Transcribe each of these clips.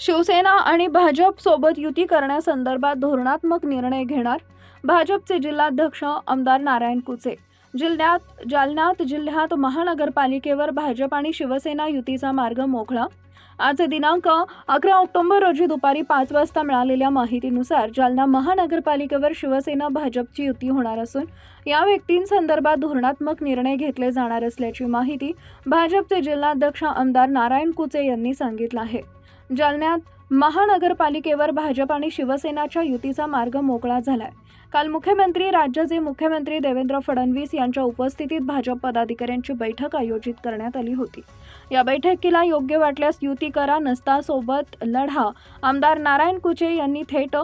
शिवसेना आणि भाजप सोबत युती करण्यासंदर्भात धोरणात्मक निर्णय घेणार भाजपचे जिल्हाध्यक्ष आमदार नारायण कुचे. जिल्ह्यात जालन्यात जिल्ह्यात महानगरपालिकेवर भाजप आणि शिवसेना युतीचा मार्ग मोकळा. आज दिनांक अकरा ऑक्टोबर रोजी दुपारी पाच वाजता मिळालेल्या माहितीनुसार जालना महानगरपालिकेवर शिवसेना भाजपची युती होणार असून या व्यक्तींसंदर्भात धोरणात्मक निर्णय घेतले जाणार असल्याची माहिती भाजपचे जिल्हाध्यक्ष आमदार नारायण कुचे यांनी सांगितलं आहे. जालन्यात महानगरपालिकेवर भाजप आणि शिवसेनाच्या युतीचा मार्ग मोकळा झालाय. काल मुख्यमंत्री राज्याचे मुख्यमंत्री देवेंद्र फडणवीस यांच्या उपस्थितीत भाजप पदाधिकाऱ्यांची बैठक आयोजित करण्यात आली होती. या बैठकीला योग्य वाटल्यास युती करा नसता सोबत लढा. आमदार नारायण कुचे यांनी थेट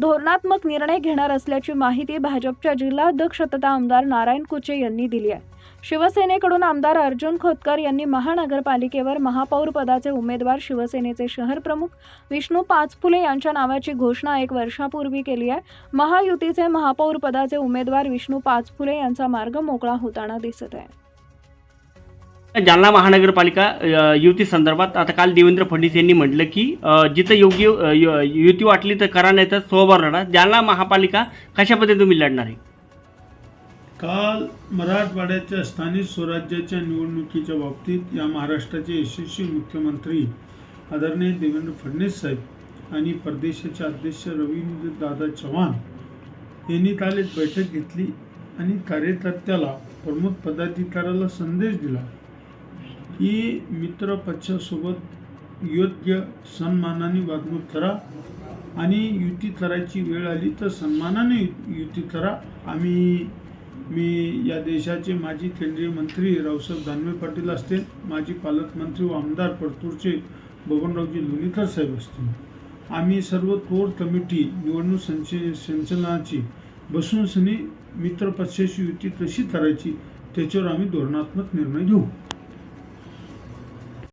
धोरणात्मक निर्णय घेणार असल्याची माहिती भाजपच्या जिल्हाध्यक्ष तथा आमदार नारायण कुचे यांनी दिली आहे. शिवसेनेकडून आमदार अर्जुन खोतकर यांनी महानगरपालिकेवर महापौर पदाचे उमेदवार शिवसेनेचे शहर प्रमुख विष्णू पाचफुले यांच्या नावाची घोषणा एक वर्षापूर्वी केली आहे. महायुतीचे महापौर पदाचे उमेदवार विष्णू पाचफुले यांचा मार्ग मोकळा होताना दिसत आहे. जालना महानगरपालिका युती संदर्भात आता काल देवेंद्र फडणवीस यांनी म्हटलं की जिथं योग्य यु- युती वाटली तर करा नाही तर स्वभाव लढा जालना महापालिका कशा पद्धतीने तुम्ही लढणार आहे? काल मराठवाड्याच्या स्थानिक स्वराज्याच्या निवडणुकीच्या बाबतीत या महाराष्ट्राचे यशस्वी मुख्यमंत्री आदरणीय देवेंद्र फडणवीस साहेब आणि परदेशाचे अध्यक्ष रवींद्र दादा चव्हाण यांनी काल एक बैठक घेतली आणि कार्यकर्त्याला प्रमुख पदाधिकाऱ्याला संदेश दिला की मित्र पक्षासोबत योग्य सन्मानाने वागणूक करा आणि युती करायची वेळ आली तर सन्मानाने यु- युती करा. आम्ही मी या देशाचे माजी केंद्रीय मंत्री रावसाहेब दानवे पाटील असतील माजी पालकमंत्री व आमदार परतूरचे बबनरावजी लोणीकर साहेब असतील. आम्ही सर्व कोर कमिटी निवडणूक संच संचलनाची बसून सनी मित्रपक्षाची युती कशी करायची त्याच्यावर आम्ही धोरणात्मक निर्णय घेऊ.